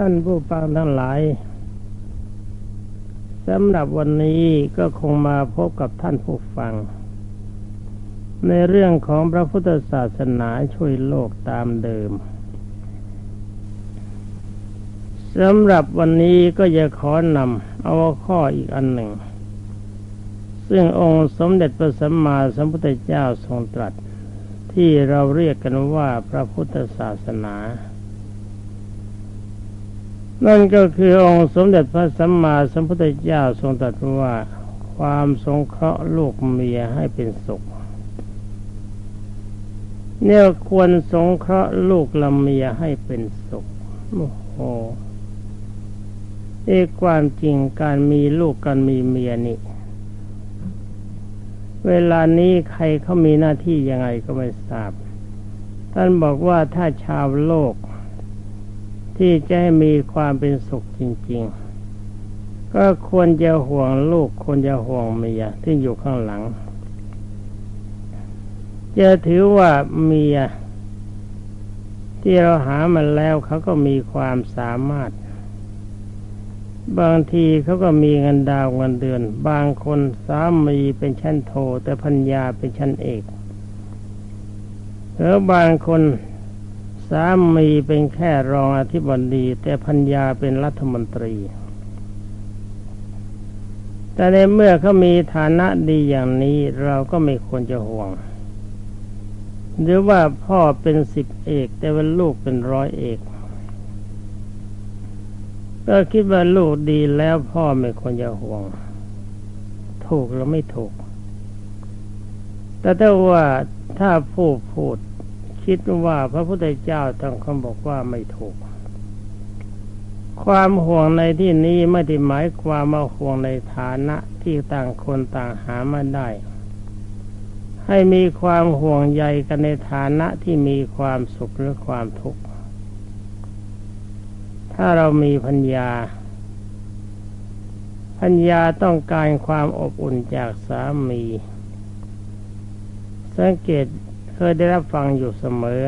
ท่านผู้ฟังทั้งหลายสำหรับวันนี้ก็คงมาพบกับท่านผู้ฟัง ในเรื่องของพระพุทธศาสนาช่วยโลกตามเดิมสำหรับวันนี้ก็จะขอนำเอาข้ออีกอันหนึ่ง ซึ่งองค์สมเด็จพระสัมมาสัมพุทธเจ้าทรงตรัส ที่เราเรียกกันว่าพระพุทธศาสนา นั่นก็คือองค์สมเด็จพระสัมมาสัมพุทธเจ้าทรงตรัสว่าความสงเคราะห์ลูกเมียให้เป็นสุข เนี่ยควรสงเคราะห์ลูกละเมียให้เป็นสุขโอ้โหเอความจริงการมีลูกการมีเมียนี่ เวลานี้ใครเขามีหน้าที่ยังไงก็ไม่ทราบ ท่านบอกว่าถ้าชาวโลก ที่จะให้มีความเป็นสุขจริง ๆ ก็ควรจะห่วงลูกควรจะห่วงเมียที่อยู่ข้างหลัง จะถือว่าเมียที่เราหามาแล้วเขาก็มีความสามารถ บางทีเขาก็มีเงินดาวเงินเดือน บางคนสามีเป็นชั้นโท แต่พัญญาเป็นชั้นเอกหรือบางคน สามีเป็นแค่รองอธิบดี แต่พัญญาเป็นรัฐมนตรี แต่ในเมื่อเขามีฐานะดีอย่างนี้เราก็ไม่ควรจะห่วง หรือว่าพ่อเป็นสิบเอก แต่ว่าลูกเป็นร้อยเอกก็คิดว่าลูกดีแล้วพ่อไม่ควรจะห่วง ถูกหรือไม่ถูก แต่ถ้าว่าถ้าผู้พูด คิดว่าพระพุทธเจ้าต้องคำบอกว่าไม่ถูก ความห่วงในที่นี้ไม่ได้หมายความมาห่วงในฐานะที่ต่างคนต่างหามาได้ ให้มีความห่วงใยกันในฐานะที่มีความสุขหรือความทุกข์ ถ้าเรามีพัญญาพัญญาต้องการความอบอุ่นจากสามี สังเกต เคยได้รับฟังอยู่เสมอ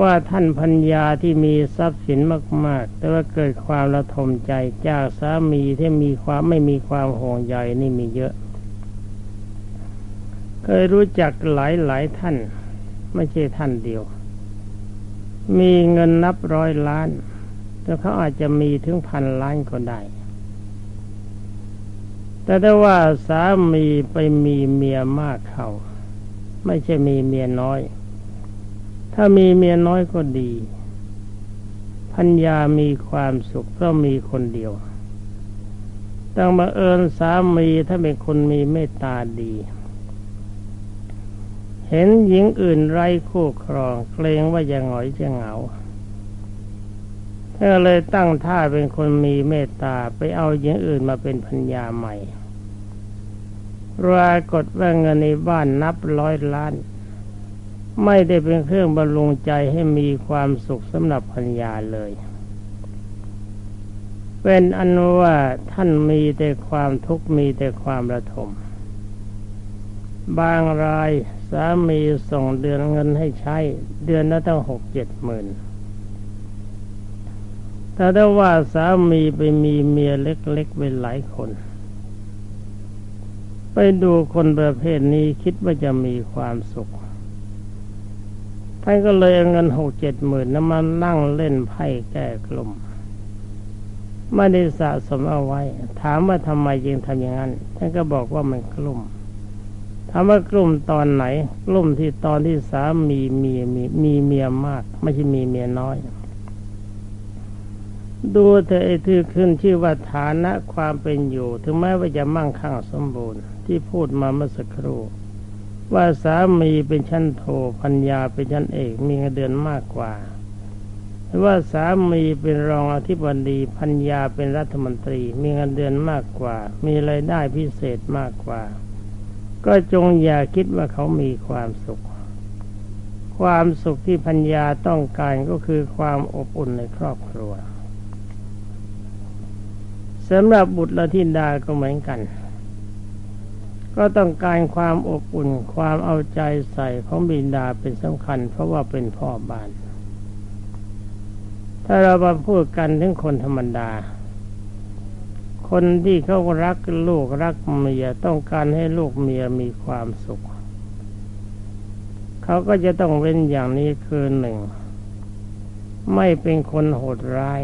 ว่าท่านพัญญาที่มีทรัพย์สินมาก ๆ แต่ว่าเกิดความระทมใจจากสามีที่มีความไม่มีความห่วงใยนี่มีเยอะ เคยรู้จักหลายหลายท่าน ไม่ใช่ท่านเดียว มีเงินนับร้อยล้าน แต่เขาอาจจะมีถึงพันล้านก็ได้แต่ถ้ว่าสามีไปมีเมียมากเขา ไม่ใช่มีเมียน้อย ถ้ามีเมียน้อยก็ดีพัญญามีความสุขเพราะมีคนเดียวต้องมาเอิญสามีถ้าเป็นคนมีเมตตาดี เห็นหญิงอื่นไร้คู่ครองเกรงว่าจะหงอยจะเหงาก็เลยตั้งท่าเป็นคนมีเมตตาไปเอาหญิงอื่นมาเป็นพัญญาใหม่ ปรากฏว่าเงินในบ้านนับร้อยล้าน ไม่ได้เป็นเครื่องบำรุงใจให้มีความสุขสำหรับพัญญาเลย เป็นอันว่าท่านมีแต่ความทุกข์มีแต่ความระทม บางรายสามีส่งเดือนเงินให้ใช้ เดือนละตั้งหกเจ็ดหมื่นถ้าได้ว่าสามีไปมีเมียเล็กๆเป็นหลายคน ดูคนประเภทนี้คิดว่าจะมีความสุขท่านก็เลยเอาเงินหกเจ็ดหมื่นนั้นมานั่งเล่นไพ่แก้กลุ่มไม่ได้สะสมเอาไว้ ถามว่าทำไมจึงทำอย่างนั้นท่านก็บอกว่ามันกลุ่มถามว่ากลุ่มตอนไหน กลุ่มที่ตอนที่สามีมีมีมีเมียมาก ไม่ใช่มีเมียน้อย ดูเธอไอ้ที่ขึ้นชื่อว่าฐานะความเป็นอยู่ ถึงแม้ว่าจะมั่งคั่งสมบูรณ์ ที่พูดมาเมื่อสักครู่ว่าสามีเป็นชั้นโทพัญญาเป็นชั้นเอกมีเงินเดือนมากกว่าว่าสามีเป็นรองอธิบดีพัญญาเป็นรัฐมนตรี มีเงินเดือนมากกว่า มีรายได้พิเศษมากกว่า ก็จงอย่าคิดว่าเขามีความสุข ความสุขที่พัญญาต้องการก็คือความอบอุ่นในครอบครัวสำหรับบุตรและธิดาก็เหมือนกัน ก็ต้องการความอบอุ่นความเอาใจใส่ของบิดาเป็นสำคัญ เพราะว่าเป็นพ่อบ้าน ถ้าเรามาพูดกันถึงคนธรรมดา คนที่เขารักลูกรักเมียต้องการให้ลูกเมียมีความสุข เขาก็จะต้องเว้นอย่างนี้คือหนึ่ง ไม่เป็นคนโหดร้าย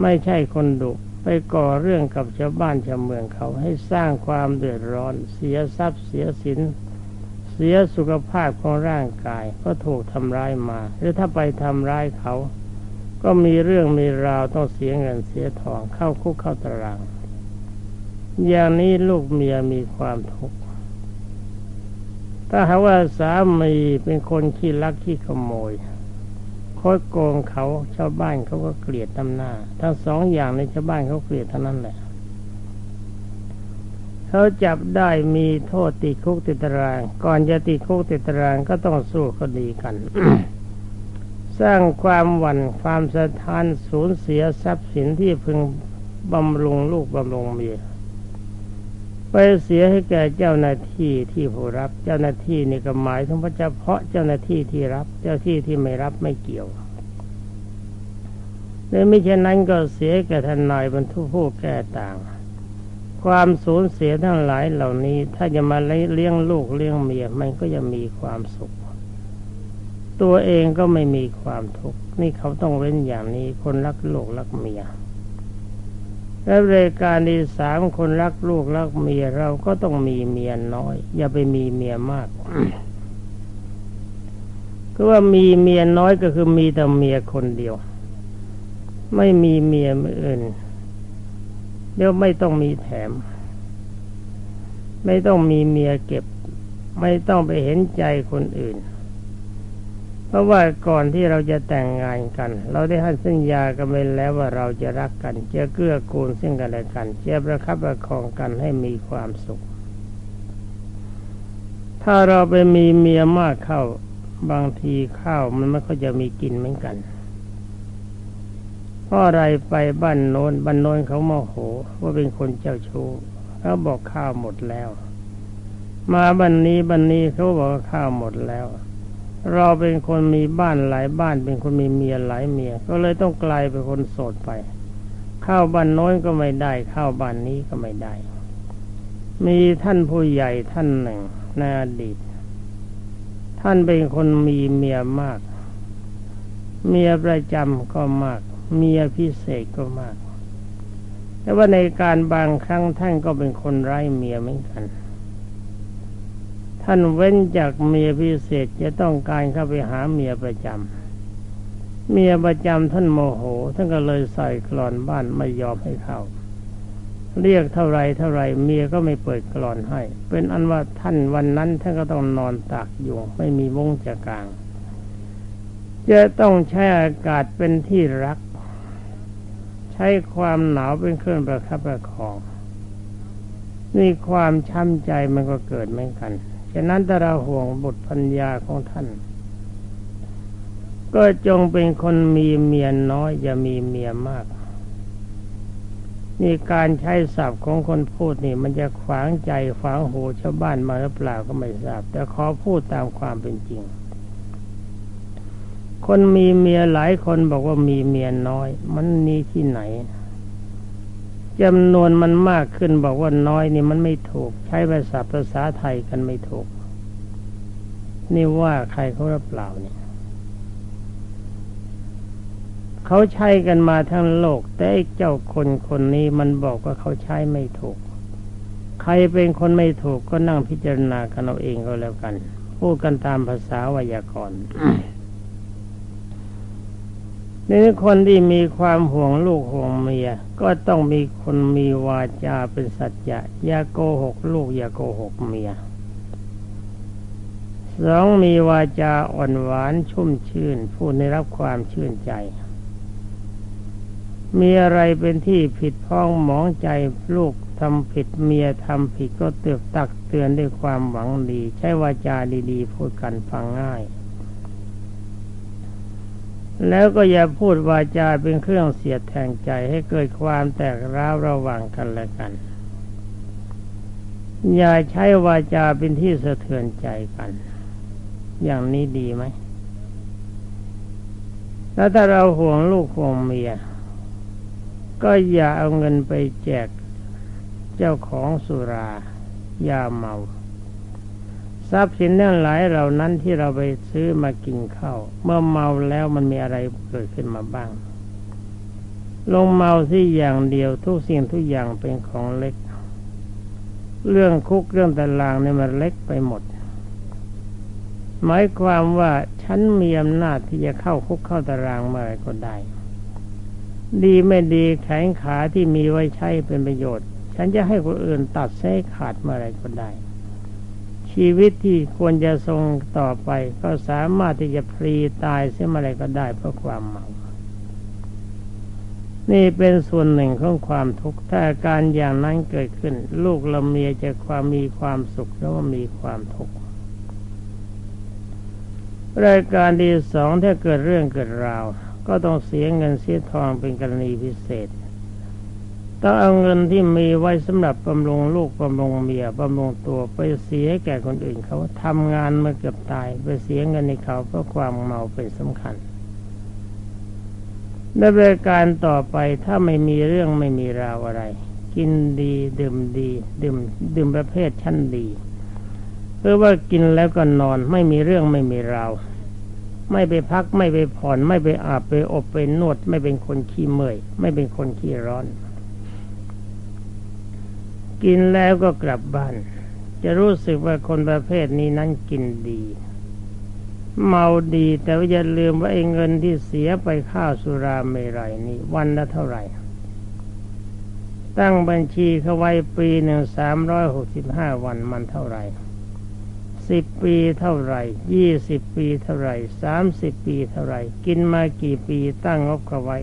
ไม่ใช่คนดุ ไปก่อเรื่องกับชาวบ้านชาวเมืองเขาให้สร้างความเดือดร้อน เสียทรัพย์เสียสินเสียสุขภาพของร่างกายก็ถูกทำร้ายมา หรือถ้าไปทำร้ายเขา ก็มีเรื่องมีราวต้องเสียเงินเสียทองเข้าคุกเข้าตาราง อย่างนี้ลูกเมียมีความทุกข์ถ้าหากว่าสามีเป็นคนขี้ลักขี้ขโมย คดโกงเขาชาวบ้านเขาก็เกลียดตำหน้า ทั้งสองอย่างในชาวบ้านเขาเกลียดทั้งนั้นแหละเขาจับได้มีโทษติดคุกติดตาราง ก่อนจะติดคุกติดตารางก็ต้องสู้คดีกัน สร้างความหวั่นความสะท้านสูญเสียทรัพย์สินที่พึงบำรุงลูกบำรุงเมีย ไปเสียให้แก่เจ้าหน้าที่ที่ผู้รับ เจ้าหน้าที่นี่ก็หมายถึงเฉพาะเจ้าหน้าที่ที่รับ เจ้าที่ที่ไม่รับไม่เกี่ยวในไม่เช่นนั้นก็เสียแก่ทนายบรรทุกผู้แก่ต่าง ความสูญเสียทั้งหลายเหล่านี้ ถ้าจะมาเลี้ยงลูกเลี้ยงเมียมันก็จะมีความสุข ตัวเองก็ไม่มีความทุกข์นี่เขาต้องเว้นอย่างนี้คนรักลูกรักเมีย และรายการที่สามคนรักลูกรักเมียเราก็ต้องมีเมียน้อย อย่าไปมีเมียมากคือว่ามีเมียน้อยก็คือมีแต่เมียคนเดียว ไม่มีเมียอื่นเดี๋ยวไม่ต้องมีแถม ไม่ต้องมีเมียเก็บ ไม่ต้องไปเห็นใจคนอื่น เพราะว่าก่อนที่เราจะแต่งงานกัน เราได้ให้สัญญากันไปแล้วว่าเราจะรักกันจะเกื้อกูลซึ่งกันและกันจะประคับประคองกันให้มีความสุข ถ้าเราไปมีเมียมากเข้าบางทีข้าวมันไม่ค่อยจะมีกินเหมือนกันเพราะอะไรไปบ้านโน้นบ้านโน้นเขาโมโหว่าเป็นคนเจ้าชู้เขาบอกข้าวหมดแล้ว มาบ้านนี้บ้านนี้เขาบอกข้าวหมดแล้ว เราเป็นคนมีบ้านหลายบ้าน เป็นคนมีเมียหลายเมีย ก็เลยต้องกลายเป็นคนโสดไป เข้าบ้านน้อยก็ไม่ได้เข้าบ้านนี้ก็ไม่ได้ มีท่านผู้ใหญ่ท่านหนึ่งในอดีต ท่านเป็นคนมีเมียมาก เมียประจำก็มาก เมียพิเศษก็มาก แต่ว่าในการบางครั้งท่านก็เป็นคนไร้เมียเหมือนกัน ท่านเว้นจากเมียพิเศษจะต้องการเข้าไปหาเมียประจำเมียประจำท่านโมโห ท่านก็เลยใส่กรอนบ้านไม่ยอมให้เข้า เรียกเท่าไรเท่าไรเมียก็ไม่เปิดกรอนให้ เป็นอันว่าท่านวันนั้นท่านก็ต้องนอนตากอยู่ไม่มีมุ้งจะกลาง จะต้องใช้อากาศเป็นที่รัก ใช้ความหนาวเป็นเครื่องประคับประคองนี่ความช้ำใจมันก็เกิดเหมือนกัน ฉะนั้นถ้าเราห่วงบุตรพัญญาของท่าน ก็จงเป็นคนมีเมียน้อย อย่ามีเมียมากนี่การใช้ศัพท์ของคนพูดนี่ มันจะขวางใจขวางหูชาวบ้านมาหรือเปล่าก็ไม่ทราบ แต่ขอพูดตามความเป็นจริง คนมีเมียหลายคนบอกว่ามีเมียน้อย มันนีที่ไหน จำนวนมันมากขึ้นบอกว่าน้อยนี่มันไม่ถูก ใช้ภาษาภาษาไทยกันไม่ถูก นี่ว่าใครเขารับเปล่าเนี่ยเขาใช้กันมาทั้งโลก แต่เจ้าคนคนนี้มันบอกว่าเขาใช้ไม่ถูก ใครเป็นคนไม่ถูกก็นั่งพิจารณากันเอาเองก็แล้วกัน พูดกันตามภาษาวยากรณ์ นี่คนที่มีความห่วงลูกห่วงเมีย ก็ต้องมีคนมีวาจาเป็นสัจจะอย่าโกหกลูกอย่าโกหกเมียสองมีวาจาอ่อนหวานชุ่มชื่นผู้ได้รับความชื่นใจ มีอะไรเป็นที่ผิดพ้องหมองใจลูกทำผิดเมียทำผิดก็เตือกตักเตือนด้วยความหวังดี ใช้วาจาดีๆ พูดกันฟังง่าย แล้วก็อย่าพูดวาจาเป็นเครื่องเสียดแทงใจให้เกิดความแตกร้าวระหว่างกันและกัน อย่าใช้วาจาเป็นที่สะเทือนใจกัน อย่างนี้ดีไหม แล้วถ้าเราห่วงลูกห่วงเมีย ก็อย่าเอาเงินไปแจกเจ้าของสุรายาเมา ทรัพย์สินเนั่นหลายเหล่านั้นที่เราไปซื้อมากินข้าวเมื่อเมาแล้วมันมีอะไรเกิดขึ้นมาบ้าง ลงเมาที่อย่างเดียวทุกสิ่งทุกอย่างเป็นของเล็ก เรื่องคุกเรื่องตารางเนี่ยมันเล็กไปหมด หมายความว่าฉันมีอำนาจที่จะเข้าคุกเข้าตารางเมื่อไรก็ได้ ดีไม่ดีแขนขาที่มีไว้ใช้เป็นประโยชน์ ฉันจะให้คนอื่นตัดเส้ขาดเมื่อไรก็ได้ ชีวิตที่ควรจะทรงต่อไป ก็สามารถที่จะพลีตายเสียมื่อไรก็ได้เพราะความเมา นี่เป็นส่วนหนึ่งของความทุกข์ถ้าอาการอย่างนั้นเกิดขึ้น ลูกเราเมียจะความมีความสุขหรือว่ามีความทุกข์รายการที่สองถ้าเกิดเรื่องเกิดราว ก็ต้องเสียเงินเสียทองเป็นกรณีพิเศษ ต้องเอาเงินที่มีไว้สำหรับบำรุงลูกบำรุงเมียบำรุงตัวไปเสียแก่คนอื่นเขาทำงานมาเกือบตาย ไปเสียเงินในเขาเพราะความเมาเป็นสำคัญในรายการต่อไปถ้าไม่มีเรื่องไม่มีราวอะไร กินดีดื่มดีดื่มดื่มประเภทชั้นดีเพื่อว่ากินแล้วก็นอนไม่มีเรื่องไม่มีราวไม่ไปพักไม่ไปผ่อน ไม่ไปอาบไปอบไปนวด ไม่เป็นคนขี้เมื่อย ไม่เป็นคนขี้ร้อน กินแล้วก็กลับบ้าน จะรู้สึกว่าคนประเภทนี้นั้นกินดี เมาดีแต่ว่าอย่าลืมว่าไอ้เงินที่เสียไปข้าวสุราเมรัยนี่วันละเท่าไหร่ ตั้งบัญชีเขาไว้ปีหนึ่งสามร้อยหกสิบห้าวันมันเท่าไหร่สิบปีเท่าไหร่ยี่สิบปีเท่าไหร่สามสิบปีเท่าไหร่ กินมากี่ปีตั้งงบเขาไว้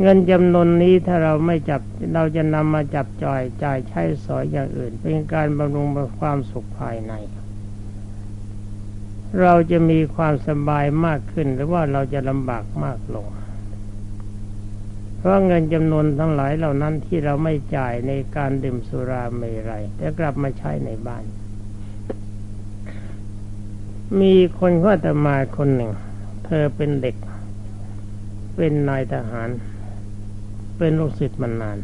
เงินจำนวนนี้ถ้าเราไม่จับเราจะนำมาจับจ่ายจ่ายใช้สอยอย่างอื่น เป็นการบำรุงความสุขภายใน เราจะมีความสบายมากขึ้นหรือว่าเราจะลำบากมากลง เพราะเงินจำนวนทั้งหลายเหล่านั้นที่เราไม่จ่ายในการดื่มสุราเมรัยแต่กลับมาใช้ในบ้าน มีคนข้าตมาคนหนึ่ง เธอเป็นเด็กเป็นนายทหาร เป็นลูกศิษย์มานาน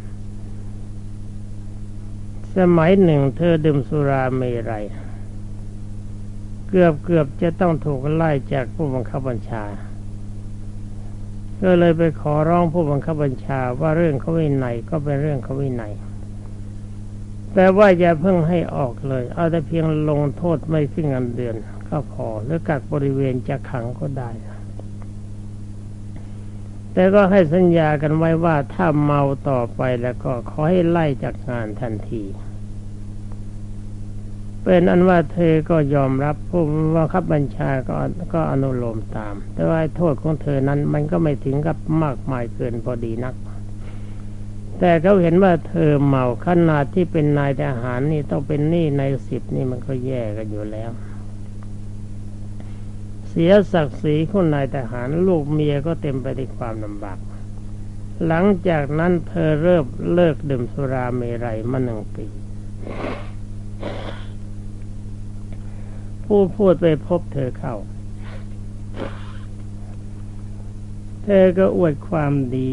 สมัยหนึ่งเธอดื่มสุราเมรัยเกือบเกือบจะต้องถูกไล่จากผู้บังคับบัญชา ก็เลยไปขอร้องผู้บังคับบัญชาว่าเรื่องเขาวินัยก็เป็นเรื่องเขาวินัยแต่ว่าอย่าเพิ่งให้ออกเลย เอาแต่เพียงลงโทษไม่ขึ้นเงินเดือน ก็พอหรือกักบริเวณจะขังก็ได้ แต่ก็ให้สัญญากันไว้ว่าถ้าเมาต่อไปแล้วก็ขอให้ไล่จากงานทันที เป็นอันว่าเธอก็ยอมรับผู้ว่าขับบัญชาก็ก็อนุโลมตาม แต่ว่าโทษของเธอนั้นมันก็ไม่ถึงกับมากมายเกินพอดีนัก แต่เขาเห็นว่าเธอเมาขนาดที่เป็นนายทหารนี่ต้องเป็นหนี้ในสิบนี่มันก็แย่กันอยู่แล้ว เสียศักดิ์ศรีของนายทหารลูกเมียก็เต็มไปด้วยความลำบาก หลังจากนั้นเธอเริ่มเลิกดื่มสุราเมรัยมาหนึ่งปี ผู้พูดไปพบเธอเข้า เธอก็อวดความดี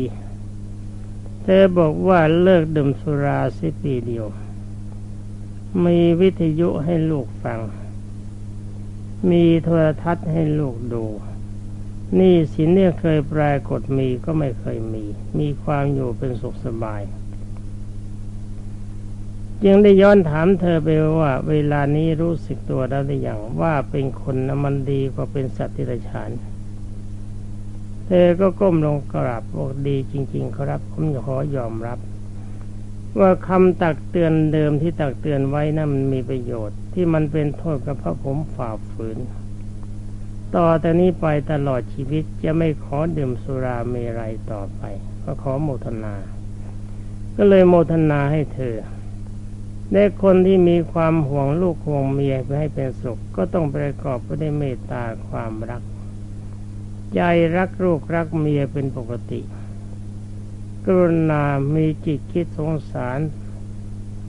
เธอบอกว่าเลิกดื่มสุราสิปีเดียว มีวิทยุให้ลูกฟัง มีโทรทัศน์ให้ลูกดูนี่สินเนี่ยเคยปรากฏมีก็ไม่เคยมี มีความอยู่เป็นสุขสบาย จึงได้ย้อนถามเธอไปว่า เวลานี้รู้สึกตัวแล้วหรือยังว่าเป็นคนนมันดีกว่าเป็นสัตว์ที่ไรฉานเธอก็ก้มลงกราบบอกดีจริง ๆ ครับผมขอยอมรับ ว่าคำตักเตือนเดิมที่ตักเตือนไว้นะั้นมันมีประโยชน์ ที่มันเป็นโทษกับพระผมฝ่าฝืน ต่อแต่นี้ไปตลอดชีวิตจะไม่ขอดื่มสุราเมรัยต่อไปก็ขอโมทนา ก็เลยโมทนาให้เธอได้คนที่มีความห่วงลูกห่วงเมียไปให้เป็นสุข ก็ต้องประกอบไปด้วยเมตตาความรัก ใจรักลูกรักเมียเป็นปกติ กรุณามีจิตคิดสงสาร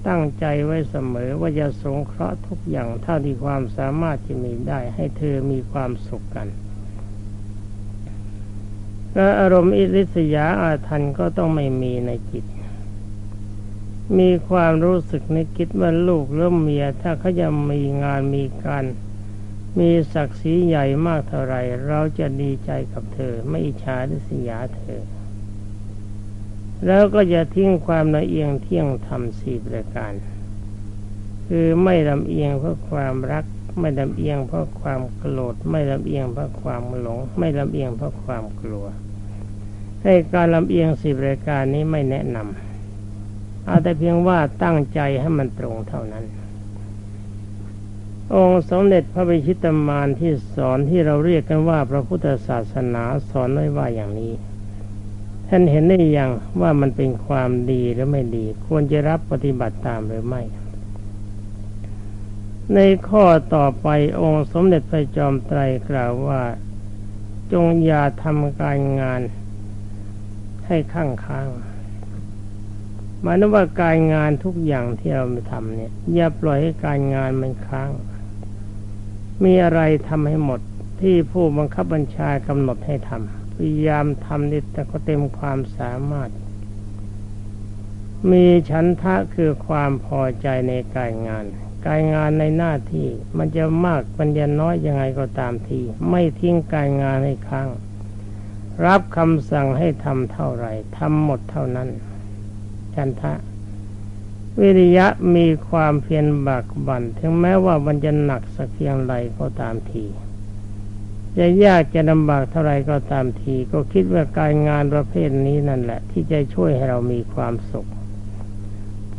ตั้งใจไว้เสมอว่าจะสงเคราะห์ทุกอย่างเท่าที่ความสามารถจะมีได้ให้เธอมีความสุขกันก็อารมณ์อิริษยาอาทันก็ต้องไม่มีในจิต มีความรู้สึกในคิดว่าลูกหรือเมีย ถ้าเขาจะมีงานมีการมีศักดิ์ศรีใหญ่มากเท่าไรเราจะดีใจกับเธอ ไม่อิจฉาริษยาเธอ แล้วก็จะทิ้งความละเอียงเที่ยงธรรมสี่ประการ คือไม่ลำเอียงเพราะความรัก ไม่ลำเอียงเพราะความโกรธไม่ลำเอียงเพราะความหลง ไม่ลำเอียงเพราะความกลัวให้การลำเอียงสิบรายการนี้ไม่แนะนำเอาแต่เพียงว่าตั้งใจให้มันตรงเท่านั้น องค์สมเด็จพระบิชิตมารที่สอนที่เราเรียกกันว่าพระพุทธศาสนาสอนไว้ว่าอย่างนี้ ท่านเห็นได้ยังว่ามันเป็นความดีหรือไม่ดี ควรจะรับปฏิบัติตามหรือไม่ ในข้อต่อไปองค์สมเด็จพระจอมไตรกล่าวว่า จงอย่าทำการงานให้ข้างค้างหมายถึงว่าการงานทุกอย่างที่เราทำเนี่ย อย่าปล่อยให้การงานมันค้าง มีอะไรทำให้หมดที่ผู้บังคับบัญชากำหนดให้ทำ พยายามทำนิแต่ก็เต็มความสามารถ มีฉันทะคือความพอใจในการงาน การงานในหน้าที่มันจะมากมันจะน้อยยังไงก็ตามทีไม่ทิ้งการงานให้ค้าง รับคำสั่งให้ทำเท่าไหร่ทำหมดเท่านั้นจันทะวิริยะมีความเพียรบักบัน่นถึงแม้ว่ามันจะหนักสักเพียงไรก็ตามที จะยากจะลำบากเท่าไรก็ตามที ก็คิดว่าการงานประเภทนี้นั่นแหละ ที่จะช่วยให้เรามีความสุข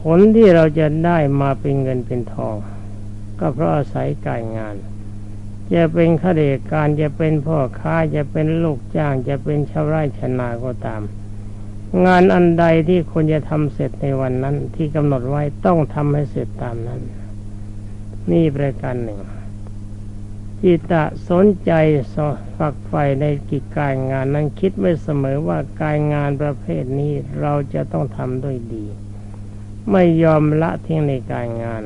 ผลที่เราจะได้มาเป็นเงินเป็นทอง ก็เพราะอาศัยการงาน จะเป็นข้าราชการจะเป็นพ่อค้าจะเป็นลูกจ้าง จะเป็นชาวไร่ชนาก็ตาม งานอันใดที่ควรจะทำเสร็จในวันนั้นที่กำหนดไว้ต้องทำให้เสร็จตามนั้น นี่ประการหนึ่ง จิตตะสนใจฝักใฝ่ในกิจการงานนั้นคิดไว้เสมอว่าการงานประเภทนี้เราจะต้องทำด้วยดี ไม่ยอมละทิ้งในการงาน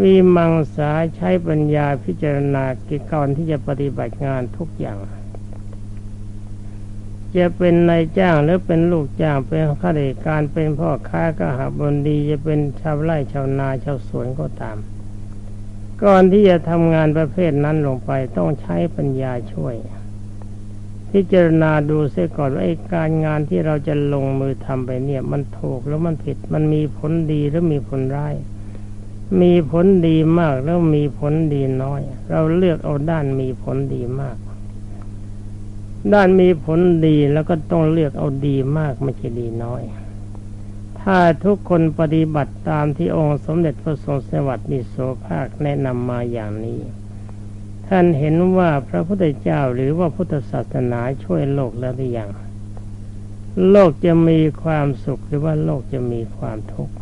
วีมังสาใช้ปัญญาพิจารณากิจกรที่จะปฏิบัติงานทุกอย่าง จะเป็นนายจ้างหรือเป็นลูกจ้างเป็นข้าราชการเป็นพ่อค้าก็หาบนดีจะเป็นชาวไร่ชาวนาชาวสวนก็ตาม ก่อนที่จะทำงานประเภทนั้นลงไปต้องใช้ปัญญาช่วย พิจารณาดูเสียก่อนว่าไอ้การงานที่เราจะลงมือทำไปเนี่ย มันถูกแล้วมันผิด มันมีผลดีหรือมีผลร้ายมีผลดีมากแล้วมีผลดีน้อย เราเลือกเอาด้านมีผลดีมาก ด้านมีผลดีแล้วก็ต้องเลือกเอาดีมากไม่ใช่ดีน้อย ถ้าทุกคนปฏิบัติตามที่องค์สมเด็จพระทรงสวัสดิโสภาคแนะนำมาอย่างนี้ ท่านเห็นว่าพระพุทธเจ้าหรือว่าพุทธศาสนาช่วยโลกแล้วหรือยังโลกจะมีความสุขหรือว่าโลกจะมีความทุกข์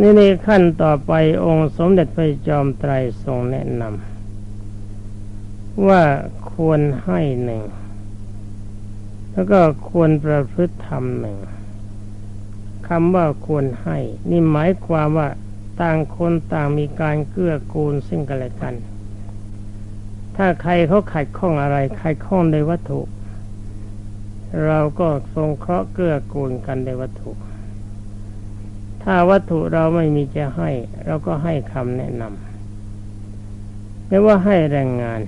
นี่ในขั้นต่อไปองค์สมเด็จพระจอมไตรทรงแนะนำว่าควรให้หนึ่ง แล้วก็ควรประพฤติธรรมหนึ่งคำว่าควรให้ นี่หมายความว่าต่างคนต่างมีการเกื้อกูลซึ่งกันและกัน ถ้าใครเขาขัดข้องอะไรใครข้องในวัตถุ เราก็ทรงเคราะห์เกื้อกูลกันในวัตถุ ถ้าวัตถุเราไม่มีจะให้ เราก็ให้คำแนะนำไม่ว่าให้แรงงาน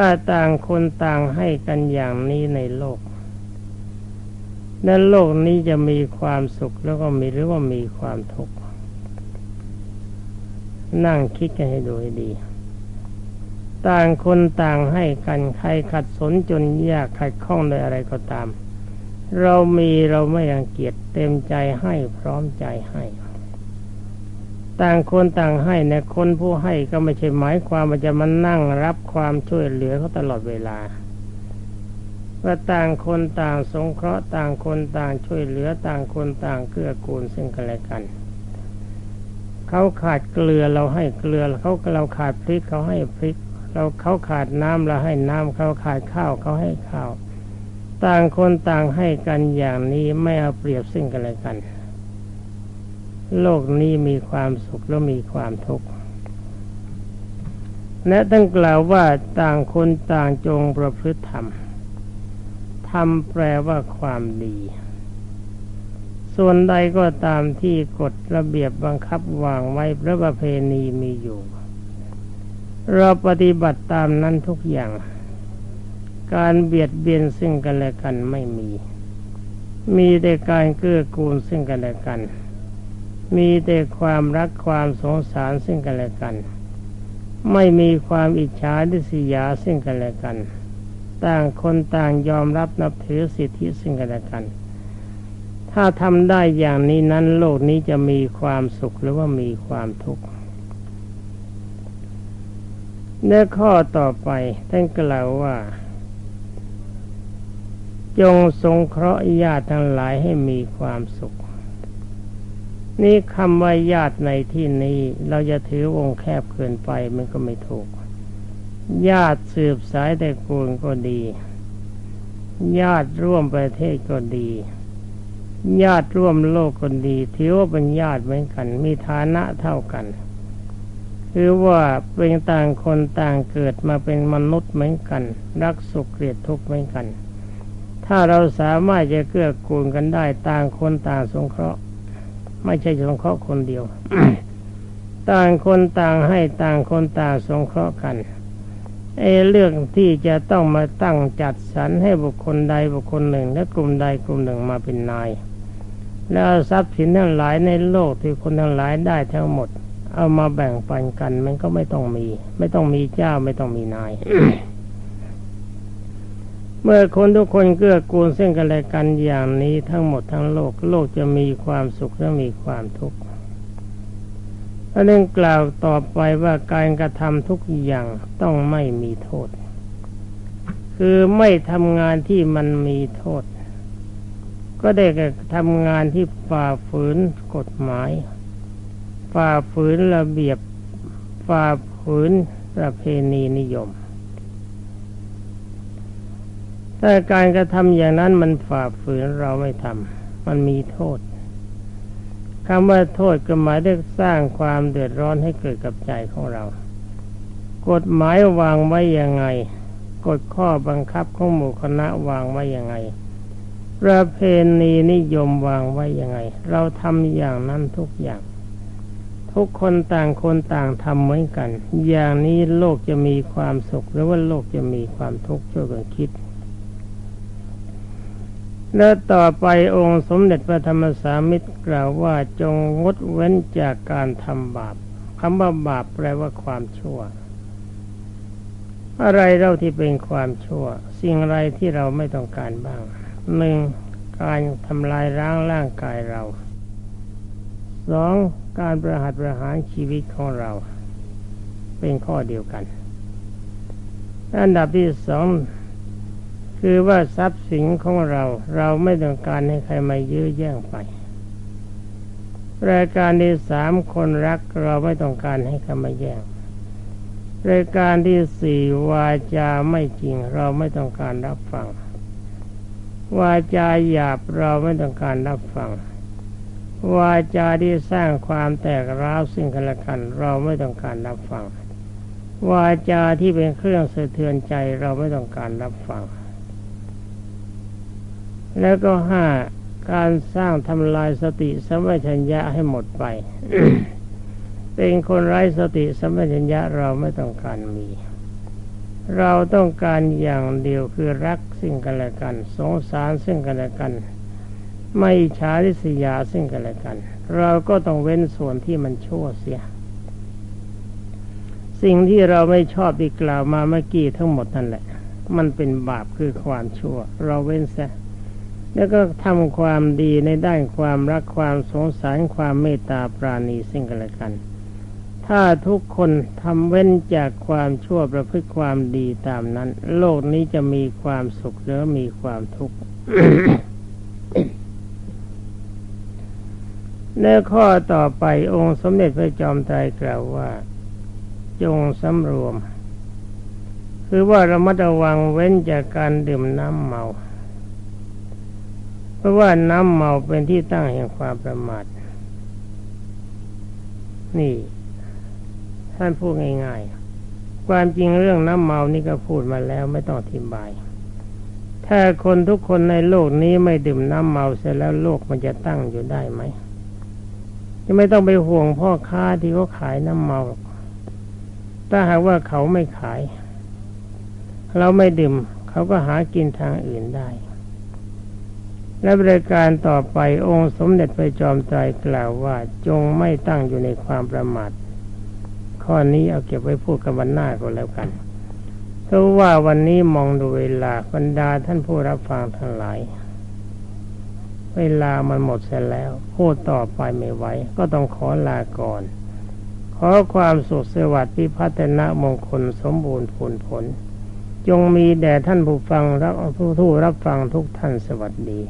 ถ้าต่างคนต่างให้กันอย่างนี้ในโลกนั้นโลกนี้จะมีความสุขแล้วก็มีหรือว่ามีความทุกข์นั่งคิดกันให้ดูให้ดี ต่างคนต่างให้กันใครขัดสนจนยากขัดข้องในอะไรก็ตาม เรามีเราไม่รังเกียจเต็มใจให้พร้อมใจให้ ต่างคนต่างให้เนี่ยคนผู้ให้ก็ไม่ใช่หมายความว่าจะมานั่งรับความช่วยเหลือเขาตลอดเวลาว่าต่างคนต่างสงเคราะห์ต่างคนต่างช่วยเหลือต่างคนต่างเกื้อกูลซึ่งกันและกันเขาขาดเกลือเราให้เกลือเขาเราขาดพริกเขาให้พริก เราเขาขาดน้ำเราให้น้ำเขาขาดข้าวเขาให้ข้าว ต่างคนต่างให้กันอย่างนี้ไม่เอาเปรียบซึ่งกันและกัน โลกนี้มีความสุขแล้วมีความทุกข์และตั้งกล่าวว่าต่างคนต่างจงประพฤติธรรมธรรมแปลว่าความดี ส่วนใดก็ตามที่กฎระเบียบบังคับวางไว้พระประเพณีมีอยู่ เราปฏิบัติตามนั้นทุกอย่าง การเบียดเบียนซึ่งกันและกันไม่มี มีแต่การเกื้อกูลซึ่งกันและกัน มีแต่ความรักความสงสารซึ่งกันและกัน ไม่มีความอิจฉาดิษยาซึ่งกันและกัน ต่างคนต่างยอมรับนับถือสิทธิซึ่งกันและกัน ถ้าทำได้อย่างนี้นั้นโลกนี้จะมีความสุขหรือว่ามีความทุกข์ในข้อต่อไปท่านกล่าวว่า จงสงเคราะห์ญาติทั้งหลายให้มีความสุข นี่คำว่าญาติในที่นี้เราจะถือวงแคบเกินไปมันก็ไม่ถูก ญาติสืบสายแต่กูลก็ดี ญาติร่วมประเทศก็ดี ญาติร่วมโลกก็ดีถือว่าเป็นญาติเหมือนกัน มีฐานะเท่ากันคือว่าเป็นต่างคนต่างเกิดมาเป็นมนุษย์เหมือนกัน รักสุขเกลียดทุกข์เหมือนกัน ถ้าเราสามารถจะเกื้อกูลกันได้ต่างคนต่างสงเคราะห์ ไม่ใช่สงเคราะห์คนเดียว ต่างคนต่างให้ต่างคนต่างสงเคราะห์กันเอเรื่องที่จะต้องมาตั้งจัดสรรให้บุคคลใดบุคคลหนึ่ง และกลุ่มใดกลุ่มหนึ่งมาเป็นนาย แล้วทรัพย์สินทั้งหลายในโลกที่คนทั้งหลายได้ทั้งหมด เอามาแบ่งปันกัน มันก็ไม่ต้องมี ไม่ต้องมีเจ้าไม่ต้องมีนาย เมื่อคนทุกคนเกื้อกูลซึ่งกันและกันอย่างนี้ทั้งหมดทั้งโลกโลกจะมีความสุขและมีความทุกข์และเรื่องกล่าวต่อไปว่าการกระทำทุกอย่างต้องไม่มีโทษ คือไม่ทำงานที่มันมีโทษ ก็ได้แก่ทำงานที่ฝ่าฝืนกฎหมาย ฝ่าฝืนระเบียบฝ่าฝืนประเพณีนิยม ถ้าการกระทำอย่างนั้นมันฝ่าฝืนเราไม่ทำมันมีโทษคำว่าโทษก็หมายถึงสร้างความเดือดร้อนให้เกิดกับใจของเรา กฎหมายวางไว้ยังไง กฎข้อบังคับของหมู่คณะวางไว้ยังไง ประเพณีนิยมวางไว้ยังไง เราทำอย่างนั้นทุกอย่าง ทุกคนต่างคนต่างทำเหมือนกัน อย่างนี้โลกจะมีความสุขหรือว่าโลกจะมีความทุกข์ช่วยกันคิด แล้วต่อไปองค์สมเด็จพระธรรมสามิตรกล่าวว่าจงงดเว้นจากการทำบาปคำว่าบาปแปลว่าความชั่ว อะไรเราที่เป็นความชั่ว สิ่งอะไรที่เราไม่ต้องการบ้างหนึ่งการทำลายร่างร่างกายเราสองการประหัตประหารชีวิตของเรา เป็นข้อเดียวกัน อันดับที่สอง คือว่าทรัพย์สินของเราเราไม่ต้องการให้ใครมายื้อแย่งไป รายการที่สามคนรักเราไม่ต้องการให้ใครมาแย่ง รายการที่สี่วาจาไม่จริงเราไม่ต้องการรับฟัง วาจาหยาบเราไม่ต้องการรับฟัง วาจาที่สร้างความแตกร้าวซึ่งกันและกัน เราไม่ต้องการรับฟัง วาจาที่เป็นเครื่องสะเทือนใจเราไม่ต้องการรับฟัง แล้วก็ห้าการสร้างทำลายสติสัมปชัญญะให้หมดไป เป็นคนไร้สติสัมปชัญญะเราไม่ต้องการมี เราต้องการอย่างเดียวคือรักซึ่งกันและกัน สงสารซึ่งกันและกัน ไม่ฉาริษยาซึ่งกันและกัน เราก็ต้องเว้นส่วนที่มันชั่วเสีย สิ่งที่เราไม่ชอบที่กล่าวมาเมื่อกี้ทั้งหมดนั่นแหละ มันเป็นบาปคือความชั่ว เราเว้นซะ แล้วก็ทำความดีในด้านความรักความสงสารความเมตตาปราณีซึ่งกันและกัน ถ้าทุกคนทำเว้นจากความชั่วประพฤติความดีตามนั้น โลกนี้จะมีความสุขหรือมีความทุกข์ในข้อต่อไปองค์สมเด็จพระจอมไตรกล่าวว่า จงสำรวม คือว่าระมัดระวังเว้นจากการดื่มน้ำเมา เพราะว่าน้ำเมาเป็นที่ตั้งแห่งความประมาท นี่ ท่านพูดง่ายๆ ความจริงเรื่องน้ำเมานี่ก็พูดมาแล้วไม่ต้องอธิบาย ถ้าคนทุกคนในโลกนี้ไม่ดื่มน้ำเมาเสร็จแล้วโลกมันจะตั้งอยู่ได้ไหมจะไม่ต้องไปห่วงพ่อค้าที่เขาขายน้ำเมา ถ้าหากว่าเขาไม่ขาย เราไม่ดื่ม เขาก็หากินทางอื่นได้ และบริการต่อไปองค์สมเด็จพระจอมไตรกล่าวว่าจงไม่ตั้งอยู่ในความประมาทข้อนี้เอาเก็บไว้พูดกันวันหน้าก็แล้วกันเพราะว่าวันนี้มองดูเวลาบรรดาท่านผู้รับฟังทั้งหลาย เวลามันหมดเสร็จแล้วพูดต่อไปไม่ไหวก็ต้องขอลาก่อน ขอความสุขสวัสดิ์พิพัฒนมงคลสมบูรณ์ผลผล จงมีแด่ท่านผู้ฟังรับผู้ทูรับฟังทุกท่านสวัสดี